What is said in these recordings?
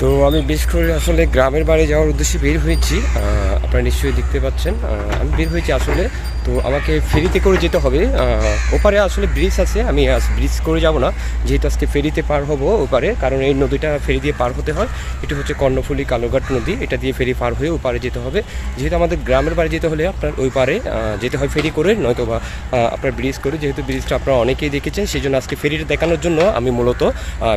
তো আমি বেশ করে আসলে গ্রামের বাড়ি যাওয়ার উদ্দেশ্যে বের হয়েছি। আপনারা নিশ্চয়ই দেখতে পাচ্ছেন। আমি বের হয়েছি আসলে তো আমাকে ফেরিতে করে যেতে হবে। ওপারে আসলে ব্রিজ আছে, আমি ব্রিজ করে যাব না। যেহেতু আজকে ফেরিতে পার হব ওপারে, কারণ এই নদীটা ফেরি দিয়ে পার হতে হয়। এটা হচ্ছে কর্ণফুলী কালোঘাট নদী, এটা দিয়ে ফেরি পার হয়ে ওপারে যেতে হবে। যেহেতু আমাদের গ্রামের বাড়ি যেতে হলে আপনার ওই পারে যেতে হয় ফেরি করে নয়তো বা আপনার ব্রিজ করে। যেহেতু ব্রিজটা আপনারা অনেকেই দেখেছেন সেই জন্য আজকে ফেরিটা দেখানোর জন্য আমি মূলত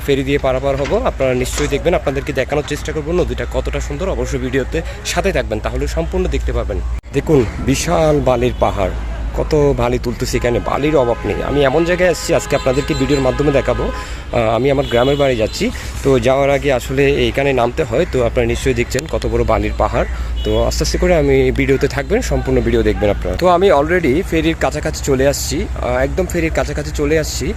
ফেরি দিয়ে পারাপার হব। আপনারা নিশ্চয়ই দেখবেন, আপনাদেরকে দেখানোর চেষ্টা করব নদীটা কতটা সুন্দর। অবশ্যই ভিডিওতে সাথে থাকবেন, তাহলে সম্পূর্ণ দেখতে পাবেন। দেখুন বিশাল বালির পাহাড়। কত বালি তুলতেছি এখানে, বালির অভাব নেই। আমি এমন জায়গায় আসছি, আজকে আপনাদেরকে ভিডিওর মাধ্যমে দেখাবো। আমি আমার গ্রামের বাড়ি যাচ্ছি, তো যাওয়ার আগে আসলে এইখানে নামতে হয়, তো আপনারা নিশ্চয়ই দেখছেন কত বড় বালির পাহাড়। তো আস্তে আস্তে করে আমি ভিডিওতে থাকবেন, সম্পূর্ণ ভিডিও দেখবেন আপনারা। তো আমি অলরেডি ফেরির কাছাকাছি চলে আসছি একদম ফেরির কাছাকাছি চলে আসছি।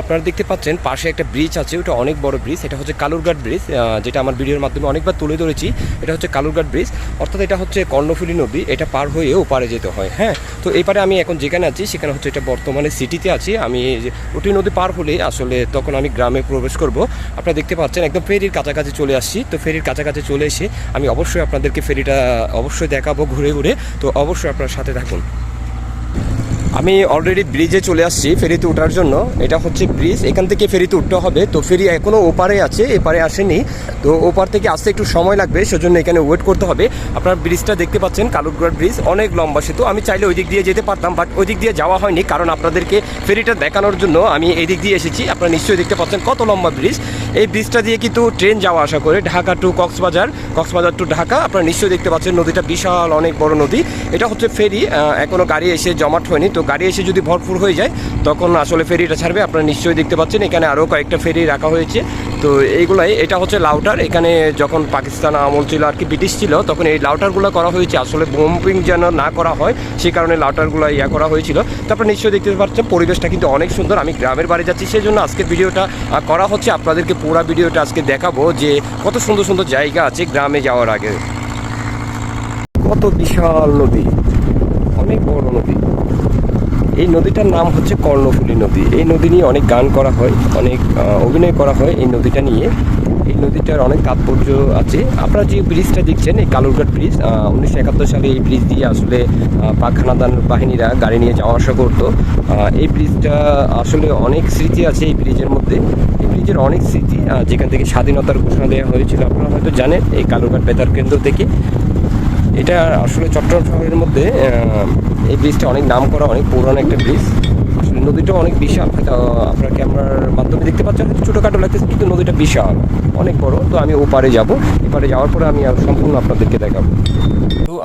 আপনারা দেখতে পাচ্ছেন পাশে একটা ব্রিজ আছে, ওটা অনেক বড় ব্রিজ এটা হচ্ছে কালুরঘাট ব্রিজ যেটা আমার ভিডিওর মাধ্যমে অনেকবার তুলে ধরেছি, এটা হচ্ছে কালুরঘাট ব্রিজ অর্থাৎ এটা হচ্ছে কর্ণফুলী নদী, এটা পার হয়ে ওপারে যেতে হয় হ্যাঁ? তো এপারে আমি এখন যেখানে আছি, সেখানে হচ্ছে এটা বর্তমানে সিটিতে আছি। আমি ওটি নদী পার হলে আসলে তখন আমি গ্রামে প্রবেশ করব। আপনারা দেখতে পাচ্ছেন একদম ফেরির কাছাকাছি চলে আসছি। তো ফেরির কাছাকাছি চলে এসে আমি অবশ্যই আপনাদেরকে ফেরিটা অবশ্যই দেখাবো ঘুরে ঘুরে। তো অবশ্যই আপনার সাথে থাকুন। আমি অলরেডি ব্রিজে চলে আসছি ফেরিতে ওঠার জন্য। এটা হচ্ছে ব্রিজ এখান থেকে ফেরিতে উঠতে হবে। তো ফেরি এখনও ওপারে আছে, এপারে আসেনি। তো ওপার থেকে আসতে একটু সময় লাগবে, সেজন্য এখানে ওয়েট করতে হবে। আপনার ব্রিজটা দেখতে পাচ্ছেন, কালুরঘাট ব্রিজ অনেক লম্বা সেতু। আমি চাইলে ওই দিক দিয়ে যেতে পারতাম বাট ওই দিক দিয়ে যাওয়া হয়নি, কারণ আপনাদেরকে ফেরিটা দেখানোর জন্য আমি এই দিক দিয়ে এসেছি। আপনারা নিশ্চয়ই দেখতে পাচ্ছেন কত লম্বা ব্রিজ এই ব্রিজটা দিয়ে কিন্তু ট্রেন যাওয়া আসা করে ঢাকা টু কক্সবাজার। কক্সবাজার টু ঢাকা, আপনারা নিশ্চয়ই দেখতে পাচ্ছেন নদীটা বিশাল, অনেক বড় নদী। এটা হচ্ছে ফেরি এখনও এখনও গাড়ি এসে জমাট হয়নি। তো গাড়ি এসে যদি ভরপুর হয়ে যায়, তখন আসলে ফেরিটা ছাড়বে। আপনারা নিশ্চয়ই দেখতে পাচ্ছেন, এখানে আরও কয়েকটা ফেরি রাখা হয়েছে। তো এইগুলাই, এটা হচ্ছে লাউটার। এখানে যখন পাকিস্তান আমল ছিল আর কি, ব্রিটিশ ছিল, তখন এই লাউটারগুলো করা হয়েছে। আসলে বোম্পিং যেন না করা হয় সেই কারণে লাউটারগুলো ইয়া করা হয়েছিল। তো আপনারা নিশ্চয়ই দেখতে পাচ্ছেন, পরিবেশটা কিন্তু অনেক সুন্দর। আমি গ্রামের বাড়ি যাচ্ছি সেই জন্য আজকের ভিডিওটা করা হচ্ছে। আপনাদেরকে পুরো ভিডিওটা আজকে দেখাবো যে কত সুন্দর সুন্দর জায়গা আছে গ্রামে যাওয়ার আগে। কত বিশাল নদী। অনেক বড় নদী। এই নদীটার নাম হচ্ছে কর্ণফুলী নদী। এই নদী নিয়ে অনেক গান করা হয়, অনেক অভিনয় করা হয় এই নদীটা নিয়ে। এই নদীটার অনেক তাৎপর্য আছে। আপনারা যে ব্রিজটা দেখছেন, এই কালুরঘাট ব্রিজ উনিশশো একাত্তর সালে এই ব্রিজ দিয়ে আসলে হানাদান বাহিনীরা গাড়ি নিয়ে যাওয়া আসা করতো। এই ব্রিজটা আসলে অনেক স্মৃতি আছে এই ব্রিজের মধ্যে। এই ব্রিজের অনেক স্মৃতি যেখান থেকে স্বাধীনতার ঘোষণা দেওয়া হয়েছিল। আপনারা হয়তো জানেন এই কালুরঘাট বেতার কেন্দ্র থেকে। এটা আসলে চট্টগ্রাম শহরের মধ্যে এই ব্রিজটা অনেক নাম করা অনেক পুরনো একটা ব্রিজ। আসলে নদীটা অনেক বিশাল। হয়তো আপনার ক্যামেরার মাধ্যমে দেখতে পাচ্ছেন ছোটোখাটো লাগতেছে, কিন্তু নদীটা বিশাল, অনেক বড়। তো আমি ওপারে যাব। এপারে যাওয়ার পরে আমি সম্পূর্ণ আপনাদেরকে দেখাবো।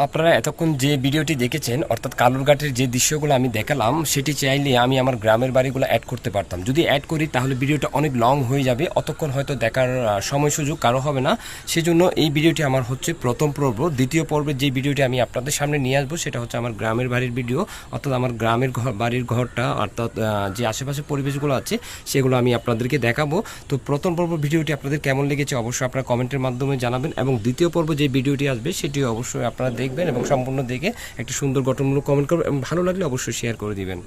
আপনারা এতক্ষণ যে ভিডিওটি দেখেছেন, অর্থাৎ কালুরঘাটের যে দৃশ্যগুলো আমি দেখালাম, সেটি চাইলে আমি আমার গ্রামের বাড়িগুলো অ্যাড করতে পারতাম। যদি অ্যাড করি, তাহলে ভিডিওটা অনেক লং হয়ে যাবে। অতক্ষণ হয়তো দেখার সময় সুযোগ কারও হবে না। সেজন্য এই ভিডিওটি আমার হচ্ছে প্রথম পর্ব। দ্বিতীয় পর্বের যে ভিডিওটি আমি আপনাদের সামনে নিয়ে আসব, সেটা হচ্ছে আমার গ্রামের বাড়ির ভিডিও, অর্থাৎ আমার গ্রামের ঘর, বাড়ির ঘরটা, অর্থাৎ যে আশেপাশে পরিবেশগুলো আছে, সেগুলো আমি আপনাদেরকে দেখাবো। তো প্রথম পর্ব ভিডিওটি আপনাদের কেমন লেগেছে, অবশ্যই আপনারা কমেন্টের মাধ্যমে জানাবেন। এবং দ্বিতীয় পর্ব যে ভিডিওটি আসবে সেটি অবশ্যই আপনারা দেখবেন এবং সম্পূর্ণ দেখে একটি সুন্দর গঠনমূলক কমেন্ট করবেন এবং ভালো লাগলে অবশ্যই শেয়ার করে দিবেন।